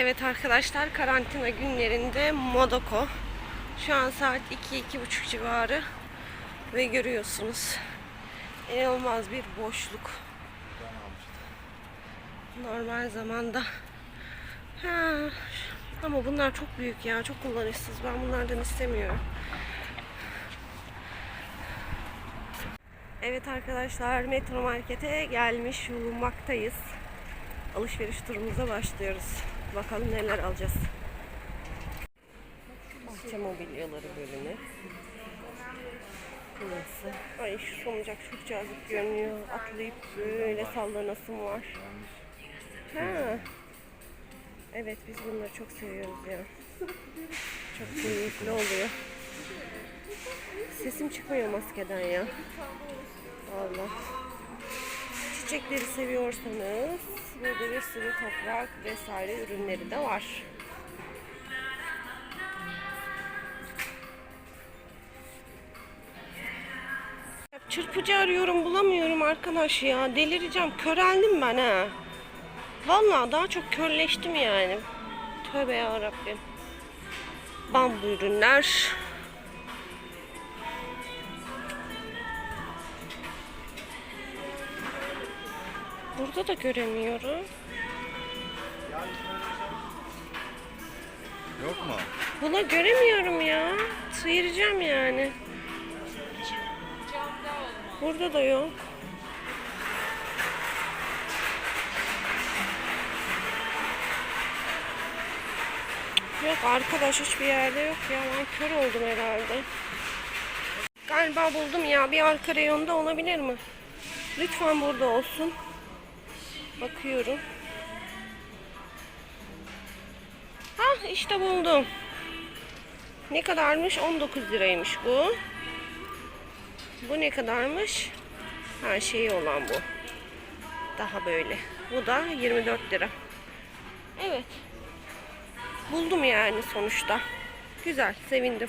Evet arkadaşlar karantina günlerinde Modoko. Şu an saat 2-2.30 civarı. Ve görüyorsunuz. İnanılmaz bir boşluk. Normal zamanda. Ha, ama bunlar çok büyük ya. Çok kullanışsız. Ben bunlardan istemiyorum. Evet arkadaşlar Metro Market'e gelmiş bulunmaktayız. Alışveriş turumuza başlıyoruz. Bakalım neler alacağız. Bahçe mobilyaları bölümü. Burası. Ay şu salıncak çok cazip görünüyor. Atlayıp böyle sallanasım var. Ha. Evet biz bunları çok seviyoruz ya. Çok keyifli oluyor. Sesim çıkmıyor maskeden ya. Allah. Çiçekleri seviyorsanız burada bir sürü toprak vesaire ürünleri de var. Çırpıcı arıyorum bulamıyorum arkadaş ya. Delireceğim. Köreldim ben ha. Vallahi daha çok körleştim yani. Tövbe yarabbim. Bambu ürünler. Burada da göremiyorum. Yok mu? Buna göremiyorum ya. Sıyıracağım yani. Burada da yok. Yok arkadaş hiçbir yerde yok ya. Ben kör oldum herhalde. Galiba buldum ya. Bir arka reyonda olabilir mi? Lütfen burada olsun. Bakıyorum. Ha işte buldum. Ne kadarmış? 19 liraymış bu. Bu ne kadarmış? Ha şeyi olan bu. Daha böyle. Bu da 24 lira. Evet. Buldum yani sonuçta. Güzel, sevindim.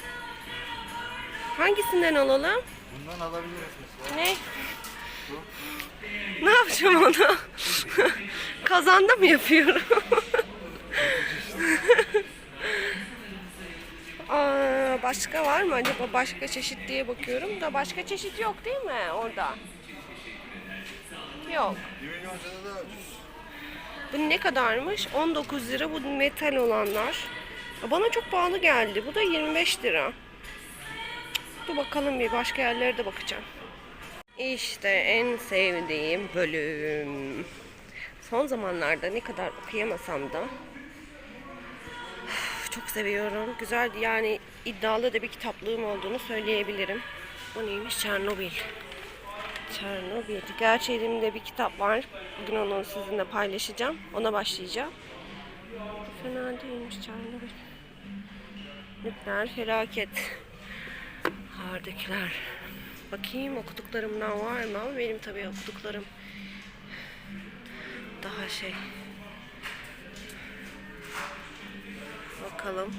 Hangisinden alalım? Bundan alabiliriz mesela. Ne? Ne yapacağım onu? Kazanda mı yapıyorum? Aa, başka var mı acaba? Başka çeşit diye bakıyorum da başka çeşit yok değil mi orada? Yok. 1 milyon sene da Bu ne kadarmış? 19 lira bu metal olanlar. Bana çok pahalı geldi. Bu da 25 lira. Dur bakalım bir başka yerlere de bakacağım. İşte en sevdiğim bölüm. Son zamanlarda ne kadar okuyamasam da çok seviyorum. Güzel yani iddialı da bir kitaplığım olduğunu söyleyebilirim. Bu neymiş? Çernobil. Çernobil. Gerçi elimde bir kitap var. Bugün onu sizinle paylaşacağım. Ona başlayacağım. Fena değilmiş Çernobil. Nükleer felaket. Hardakiler. Bakayım okuduklarımdan var mı? Ama benim tabii okuduklarım daha şey. Bakalım.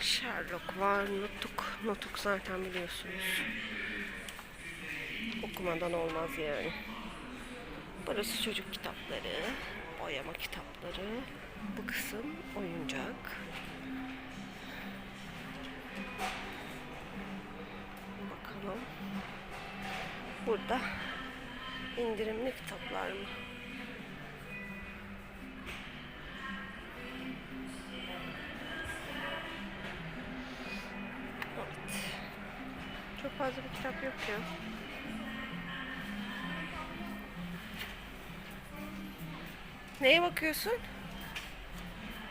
Sherlock var, Nutuk. Nutuk zaten biliyorsunuz. Okumadan olmaz yani. Burası çocuk kitapları, boyama kitapları. Bu kısım oyuncak. İndirimli kitaplar mı? Evet. Çok fazla bir kitap yok ya. Neye bakıyorsun?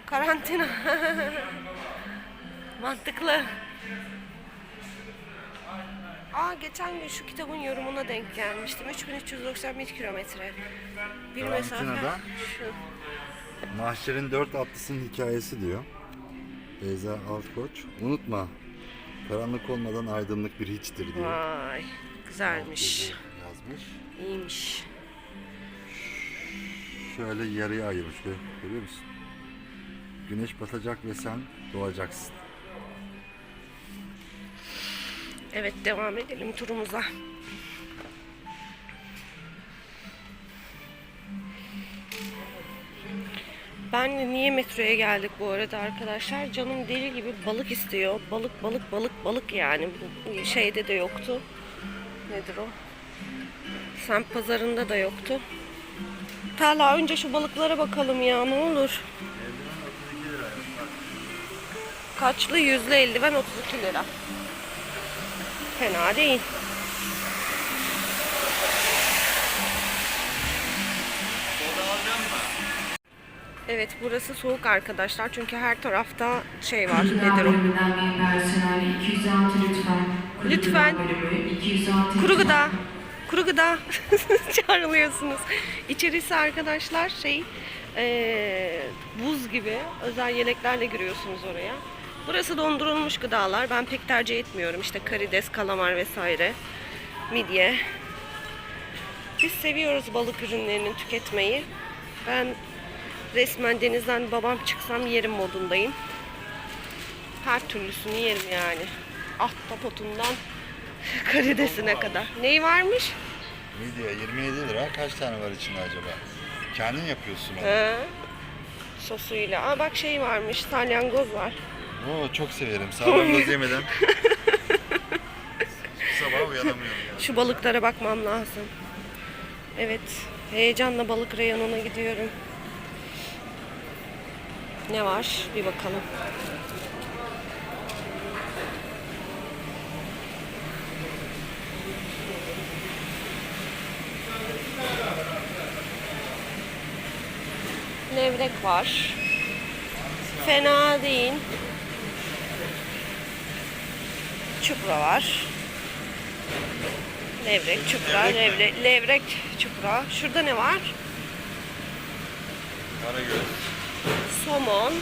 Karantina. Mantıklı. Aa geçen gün şu kitabın yorumuna denk gelmiştim. 3391 kilometre. Bir mesafe. Karantinada? Şu. Mahşer'in dört atlısının hikayesi diyor. Beyza Altkoç. Unutma. Karanlık olmadan aydınlık bir hiçtir diyor. Vay. Güzelmiş. Yazmış. İyiymiş. Şöyle yarıya ayırmış. gör- Görüyor musun? Güneş batacak ve sen doğacaksın. Evet devam edelim turumuza. Ben de niye metroya geldik bu arada arkadaşlar? Canım deli gibi balık istiyor. Balık balık balık balık yani. Şeyde de yoktu. Nedir o? Semt pazarında da yoktu. Talha önce şu balıklara bakalım ya ne olur. Kaçlı yüzlü eldiven 32 lira. Fena değil. Evet burası soğuk arkadaşlar çünkü her tarafta şey var nedir o? bölümünden bir personeli 206 lütfen. Kuru gıda bölümü 206 Kuru gıda. Çağrılıyorsunuz. İçerisi arkadaşlar şey eee, buz gibi özel yeleklerle giriyorsunuz oraya. Burası dondurulmuş gıdalar. Ben pek tercih etmiyorum. İşte karides, kalamar vesaire. Midye. Biz seviyoruz balık ürünlerini tüketmeyi. Ben resmen denizden babam çıksam yerim modundayım. Her türlüsünü yerim yani. Ahtapotundan karidesine kadar. Neyi varmış? Midye 27 lira. Kaç tane var içinde acaba? Kendin yapıyorsun onu. He. Sosuyla. Aa bak şey varmış. Salyangoz var. Oo, çok severim. Salyangoz yemeden. Sabah uyanamıyorum ya. Şu balıklara bakmam lazım. Evet. Heyecanla balık reyonuna gidiyorum. Ne var? Bir bakalım. Levrek var. Fena değil. Çupra var. Levrek, çupra, levrek, levrek, çupra. Şurada ne var? Karagöz. Somon.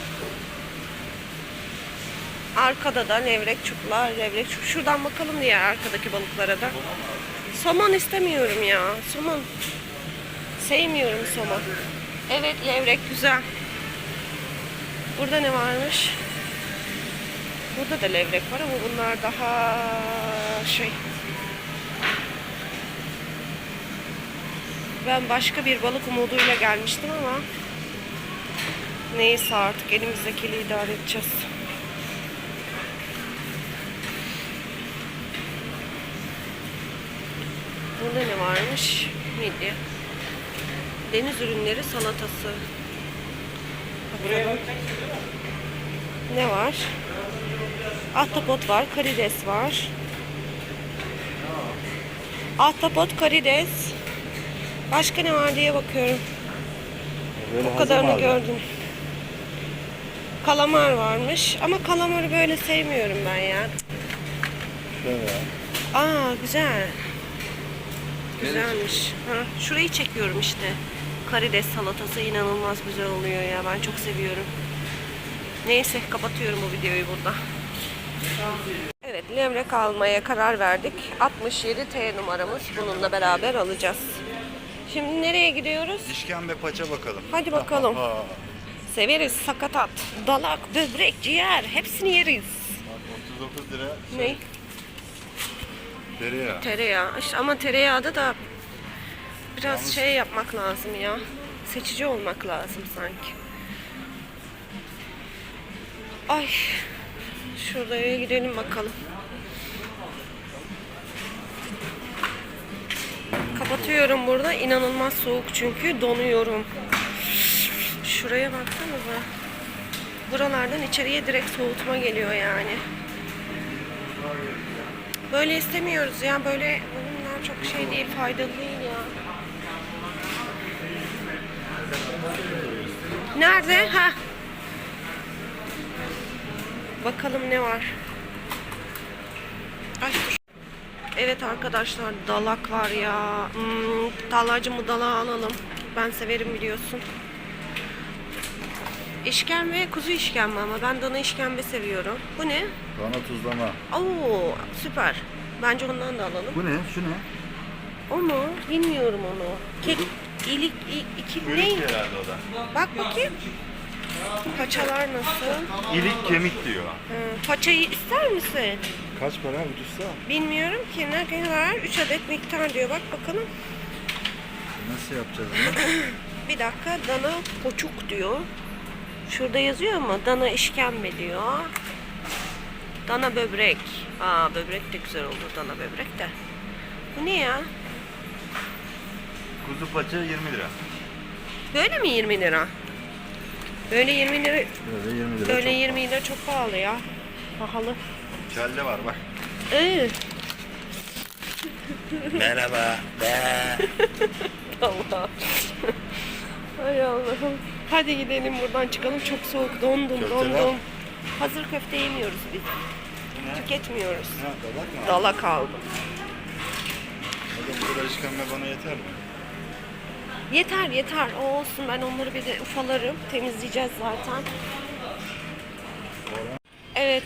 Arkada da levrek, çupra, levrek. Şuradan bakalım diğer arkadaki balıklara da. Somon istemiyorum ya. Somon. Sevmiyorum somon. Evet levrek güzel. Burada ne varmış? Burada da levrek var ama bunlar daha şey. Ben başka bir balık umuduyla gelmiştim ama neyse artık elimizdekiyle idare edeceğiz. Burada ne varmış? Midye. Deniz ürünleri salatası. Bakalım. Ne var? Ahtapot var, karides var. Ahtapot, karides. Başka ne var diye bakıyorum. Böyle O kadarını gördüm. Kalamar varmış ama kalamarı böyle sevmiyorum ben ya. Şöyle ya. Aa güzel. Güzelmiş. Ha, şurayı çekiyorum işte. Karides salatası inanılmaz güzel oluyor ya. Ben çok seviyorum. Neyse kapatıyorum bu videoyu burada. Evet levrek almaya karar verdik. 67 T numaramız. Bununla beraber alacağız. Şimdi nereye gidiyoruz? İşkembe paça bakalım. Hadi bakalım. Severiz sakatat, dalak, böbrek, ciğer hepsini yeriz. bak 39 lira. Ne? Tereyağı. Tereyağı. İşte ama tereyağda da biraz şey yapmak lazım ya. Seçici olmak lazım sanki. Ay. Şuraya gidelim bakalım. Kapatıyorum burada. İnanılmaz soğuk çünkü donuyorum. Şuraya baksanıza. Buralardan içeriye direkt soğutma geliyor yani. Böyle istemiyoruz ya. Böyle bunlar çok şey değil, faydalı değil ya. Nerede? Ha. Bakalım ne var. Ay dur. Evet arkadaşlar dalak var ya. Hmm, dalacı mı dalağı alalım. Ben severim biliyorsun. İşkembe, kuzu işkembe ama ben dana işkembe seviyorum. Bu ne? Dana tuzlama. Oo süper. Bence ondan da alalım. Bu ne? Şu ne? O mu? Bilmiyorum onu. Kek, ilik, i- iki, ne? herhalde o da. Bak bakayım. Paçalar nasıl? İlik kemik diyor. Hı, paçayı ister misin? Kaç para ucuzsa? Bilmiyorum ki ne kadar? 3 adet miktar diyor. Bak bakalım. Nasıl yapacağız bunu? Bir dakika dana poçuk diyor. Şurada yazıyor ama dana işkembe diyor. Dana böbrek. Aa böbrek de güzel olur dana böbrek de. Bu ne ya? Kuzu paça 20 lira. Böyle mi 20 lira? Böyle 20 lira, Böyle 20 lira. böyle çok 20 lira çok pahalı ya. Pahalı. Kelle var bak. Iı. Merhaba. Be. Allah. Hay Allah'ım. Hadi gidelim buradan çıkalım. Çok soğuk. Dondum, Köfte dondum. var. Hazır köfte yemiyoruz biz. Tüketmiyoruz. Ha, dalak mı? Dala kaldım. Hadi bu kadar işkembe bana yeter mi? Yeter yeter. O olsun. Ben onları bir de ufalarım. Temizleyeceğiz zaten. Evet.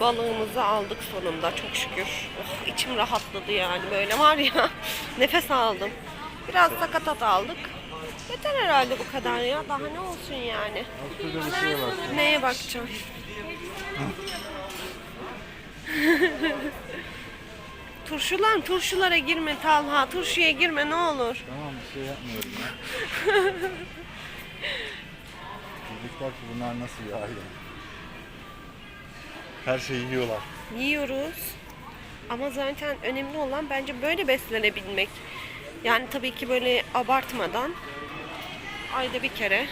Balığımızı aldık sonunda çok şükür. Oh, içim rahatladı yani böyle var ya. Nefes aldım. Biraz sakatat aldık. Yeter herhalde bu kadar ya. Daha ne olsun yani. Neye bakacağım? Turşular turşulara girme Talha. Turşuya girme ne olur. Tamam bir şey yapmıyorum ya. Çocuklar ki bunlar nasıl bir aile? Her şeyi yiyorlar. Yiyoruz. Ama zaten önemli olan bence böyle beslenebilmek. Yani tabii ki böyle abartmadan ayda bir kere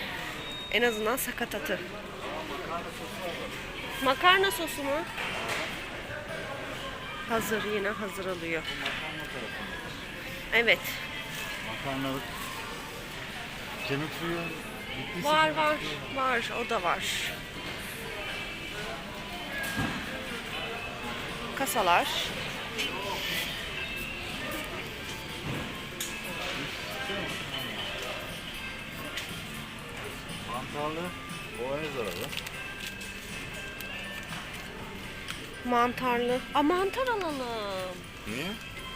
en azından sakatatı. Makarna sosu mu? Hazır yine hazır alıyor. Evet. Makarnalık. Kemik suyu. Var var var o da var. Kasalar. Mantarlı. O en zararlı. Mantarlı. Aa mantar alalım. Niye?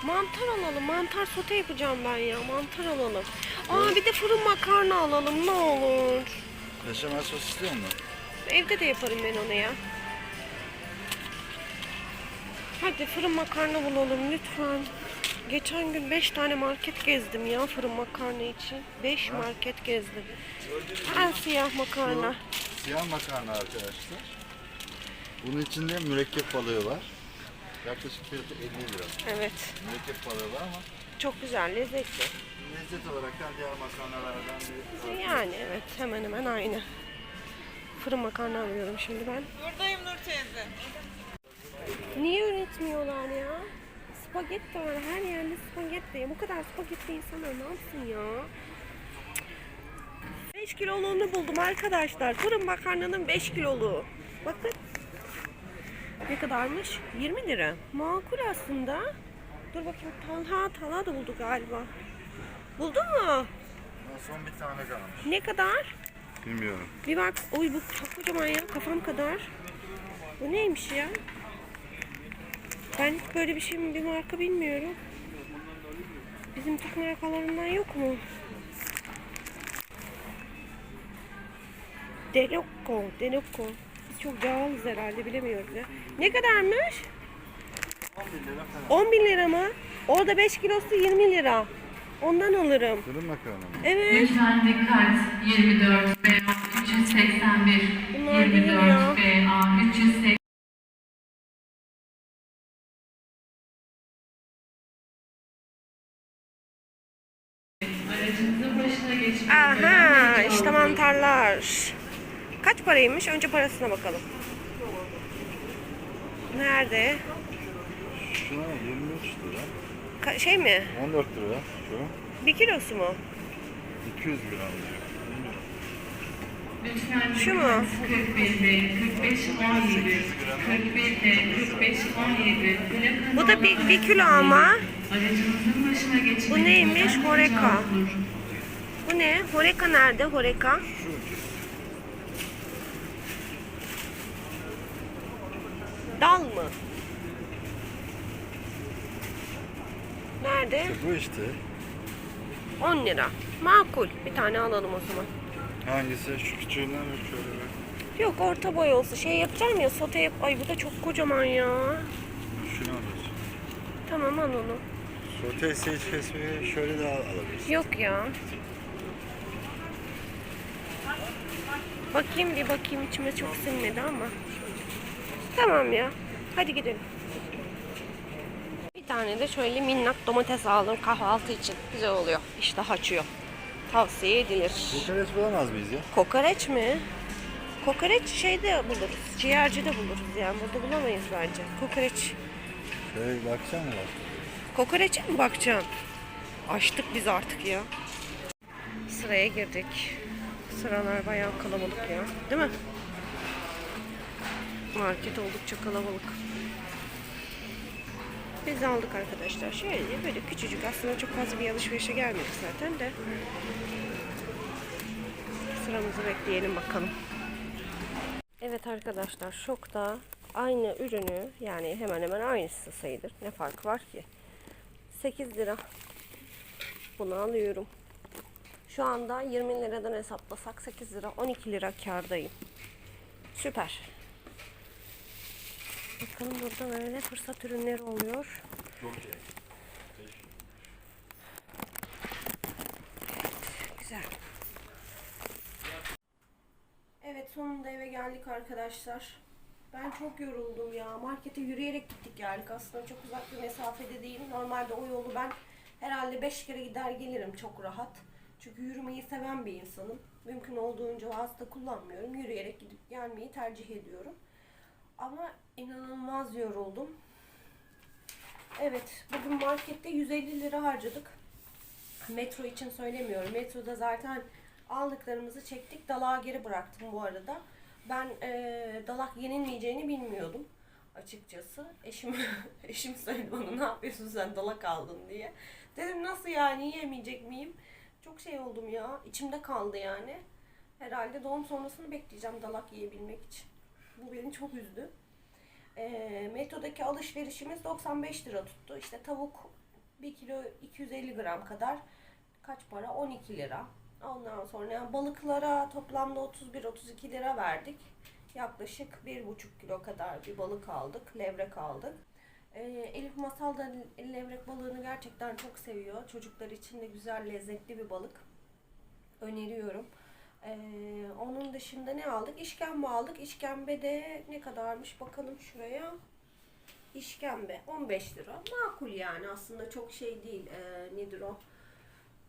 Mantar alalım. Mantar sote yapacağım ben ya. Mantar alalım. Aa bir de fırın makarna alalım ne olur. Beşamel sos istiyor musun? Evde de yaparım ben onu ya. Hadi fırın makarna bulalım lütfen. Geçen gün 5 tane market gezdim ya fırın makarna için. 5 market gezdim. En siyah makarna. Siyah makarna arkadaşlar. Bunun içinde mürekkep balığı var. Yaklaşık fiyatı 50 lira. Evet. Mürekkep balığı var ama Çok güzel, lezzetli. lezzet olarak da diğer makarnalardan bir Yani evet hemen hemen aynı. Fırın makarna alıyorum şimdi ben. Buradayım Nur teyze. Niye üretmiyorlar ya? Spagetti var her yerde spagetti. Bu kadar spagetti insanlar ne yapsın ya? 5 kiloluğunu buldum arkadaşlar. Fırın makarnanın 5 kiloluğu. Bakın. Ne kadarmış? 20 lira. Makul aslında. Dur bakayım. Talha, Talha da buldu galiba. Buldun mu? Son bir tane kalmış. Ne kadar? Bilmiyorum. Bir bak. Oy bu çok kocaman ya. Kafam kadar. Bu neymiş ya? Ben hiç böyle bir şey mi bir marka bilmiyorum. Bizim Türk markalarından yok mu? Delocco, Delocco. Çok cahilız herhalde bilemiyoruz ya. Ne kadarmış? 11 lira falan. 10 bin lira mı? Orada 5 kilosu 20 lira. Ondan alırım. Fırın makarna mı? Evet. Lütfen dikkat. 24 BA 381. Bunlar değil 24 ya. BA 380. Aracınızın başına geçmek Aha işte mantarlar. Kaç paraymış? Önce parasına bakalım. Nerede? Şuna 23 lira. Ka- şey mi? 14 lira şu. Bir kilosu mu? 200 gram diyor. Şu mu? 41'de 45 17 41'de 45 17 Plakanız Bu da bir, bir kilo ama. Aracınızın başına geçmek Bu neymiş? Horeka. Bu ne? Horeka nerede? Horeka. Dal mı? Nerede? İşte bu işte. 10 lira. Makul. Bir tane alalım o zaman. Hangisi? Şu küçüğünden mi şöyle bir? Yok orta boy olsun. Şey yapacağım ya sote yap. Ay bu da çok kocaman ya. Şunu alıyorsun. Tamam al onu. Sote sage kesmeyi şöyle de al alabilirsin. Yok ya. Bakayım bir bakayım içime çok sinmedi ama. Tamam ya. Hadi gidelim. Bir tane de şöyle minnak domates aldım kahvaltı için. Güzel oluyor. İştah açıyor. Tavsiye edilir. Kokoreç bulamaz mıyız ya? Kokoreç mi? Kokoreç şeyde buluruz. Ciğercide buluruz yani. Burada bulamayız bence. Kokoreç. Şöyle bakacak mı bak? Kokoreçe mi bakacaksın? Açtık biz artık ya. Sıraya girdik. Sıralar bayağı kalabalık ya. Değil mi? Market oldukça kalabalık. Biz aldık arkadaşlar. Şöyle böyle küçücük aslında çok fazla bir alışverişe gelmedik zaten de. Sıramızı bekleyelim bakalım. Evet arkadaşlar şokta aynı ürünü yani hemen hemen aynısı sayılır. Ne fark var ki? 8 lira. Bunu alıyorum. Şu anda 20 liradan hesaplasak 8 lira 12 lira kardayım. Süper. Bakalım burada böyle fırsat ürünleri oluyor. Güzel. Evet sonunda eve geldik arkadaşlar. Ben çok yoruldum ya. Markete yürüyerek gittik geldik. Aslında çok uzak bir mesafede değil. Normalde o yolu ben herhalde 5 kere gider gelirim çok rahat. Çünkü yürümeyi seven bir insanım. Mümkün olduğunca vasıta kullanmıyorum. Yürüyerek gidip gelmeyi tercih ediyorum. Ama inanılmaz yoruldum. Evet, bugün markette 150 lira harcadık. Metro için söylemiyorum. Metroda zaten aldıklarımızı çektik. Dalağa geri bıraktım bu arada. Ben eee, dalak yenilmeyeceğini bilmiyordum açıkçası. Eşim eşim söyledi bana ne yapıyorsun sen dalak aldın diye. Dedim nasıl yani yiyemeyecek miyim? Çok şey oldum ya. İçimde kaldı yani. Herhalde doğum sonrasını bekleyeceğim dalak yiyebilmek için. Bu beni çok üzdü. Eee metodaki alışverişimiz 95 lira tuttu. İşte tavuk 1 kilo 250 gram kadar kaç para? 12 lira. Ondan sonra yani balıklara toplamda 31-32 lira verdik. Yaklaşık 1,5 kilo kadar bir balık aldık. Levrek aldık. Ee, Elif Masal da levrek balığını gerçekten çok seviyor. Çocuklar için de güzel, lezzetli bir balık. Öneriyorum. Ee, onun dışında ne aldık? İşkembe aldık. İşkembe de ne kadarmış bakalım şuraya. İşkembe 15 lira. Makul yani aslında çok şey değil. Ee, nedir o?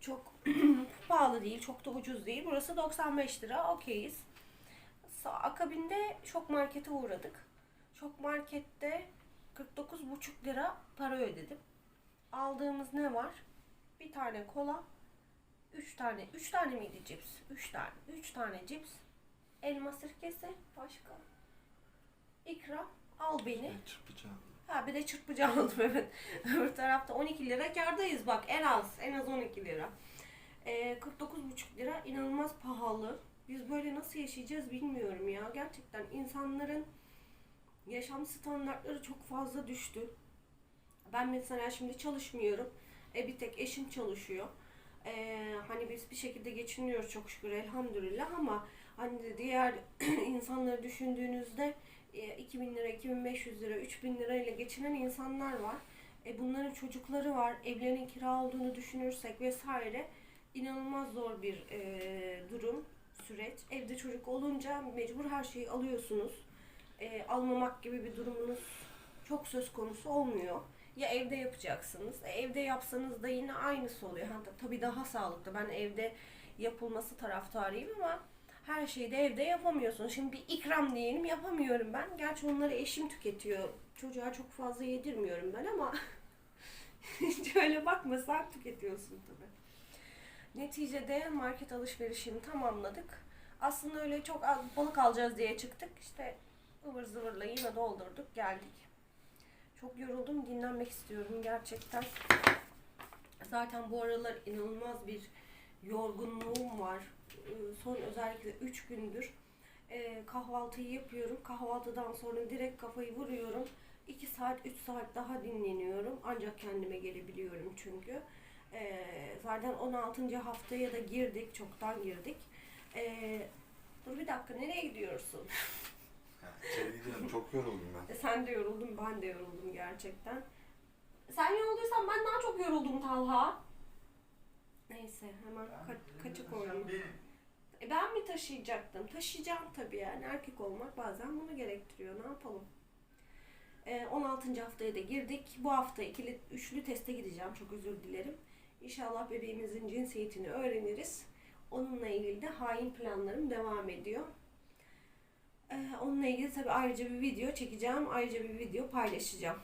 Çok pahalı değil, çok da ucuz değil. Burası 95 lira. Okeyiz. Akabinde şok markete uğradık. Şok markette 49,5 lira para ödedim. Aldığımız ne var? Bir tane kola, 3 tane, 3 tane miydi cips? 3 tane, 3 tane cips, elma sirkesi, başka. İkram, al beni. Çırpacağım. Ha bir de çırpıcı aldım evet. Öbür tarafta 12 lira kardayız bak en az en az 12 lira. Ee, 49,5 lira inanılmaz pahalı. Biz böyle nasıl yaşayacağız bilmiyorum ya. Gerçekten insanların yaşam standartları çok fazla düştü. Ben mesela şimdi çalışmıyorum. E, bir tek eşim çalışıyor. Ee, hani biz bir şekilde geçiniyoruz çok şükür elhamdülillah ama hani diğer insanları düşündüğünüzde e, 2000 lira, 2500 lira, 3000 lira ile geçinen insanlar var. E, bunların çocukları var. Evlerinin kira olduğunu düşünürsek vesaire inanılmaz zor bir e, durum, süreç. Evde çocuk olunca mecbur her şeyi alıyorsunuz. E, almamak gibi bir durumunuz çok söz konusu olmuyor. Ya evde yapacaksınız. E, evde yapsanız da yine aynısı oluyor. Ha, tabii daha sağlıklı. Ben evde yapılması taraftarıyım ama her şeyi de evde yapamıyorsun. Şimdi bir ikram diyelim yapamıyorum ben. Gerçi onları eşim tüketiyor. Çocuğa çok fazla yedirmiyorum ben ama hiç öyle bakmasan tüketiyorsun tabii. Neticede market alışverişini tamamladık. Aslında öyle çok az balık alacağız diye çıktık. İşte ıvır zıvırla yine doldurduk geldik. Çok yoruldum dinlenmek istiyorum gerçekten. Zaten bu aralar inanılmaz bir yorgunluğum var. Ee, Son özellikle 3 gündür Ee, kahvaltıyı yapıyorum. Kahvaltıdan sonra direkt kafayı vuruyorum. 2 saat 3 saat daha dinleniyorum. Ancak kendime gelebiliyorum çünkü. Ee, zaten 16. haftaya da girdik. Çoktan girdik. Ee, dur bir dakika nereye gidiyorsun? Çok yoruldum ben. E, Sen de yoruldun, ben de yoruldum gerçekten. Sen yorulduysan ben daha çok yoruldum Talha. Neyse hemen ka- kaçık oynayayım. E ben mi taşıyacaktım? Taşıyacağım tabii yani. Erkek olmak bazen bunu gerektiriyor. Ne yapalım? E, 16. haftaya da girdik. Bu hafta ikili, üçlü teste gideceğim. Çok özür dilerim. İnşallah bebeğimizin cinsiyetini öğreniriz. Onunla ilgili de hain planlarım devam ediyor. E, onunla ilgili tabii ayrıca bir video çekeceğim. Ayrıca bir video paylaşacağım.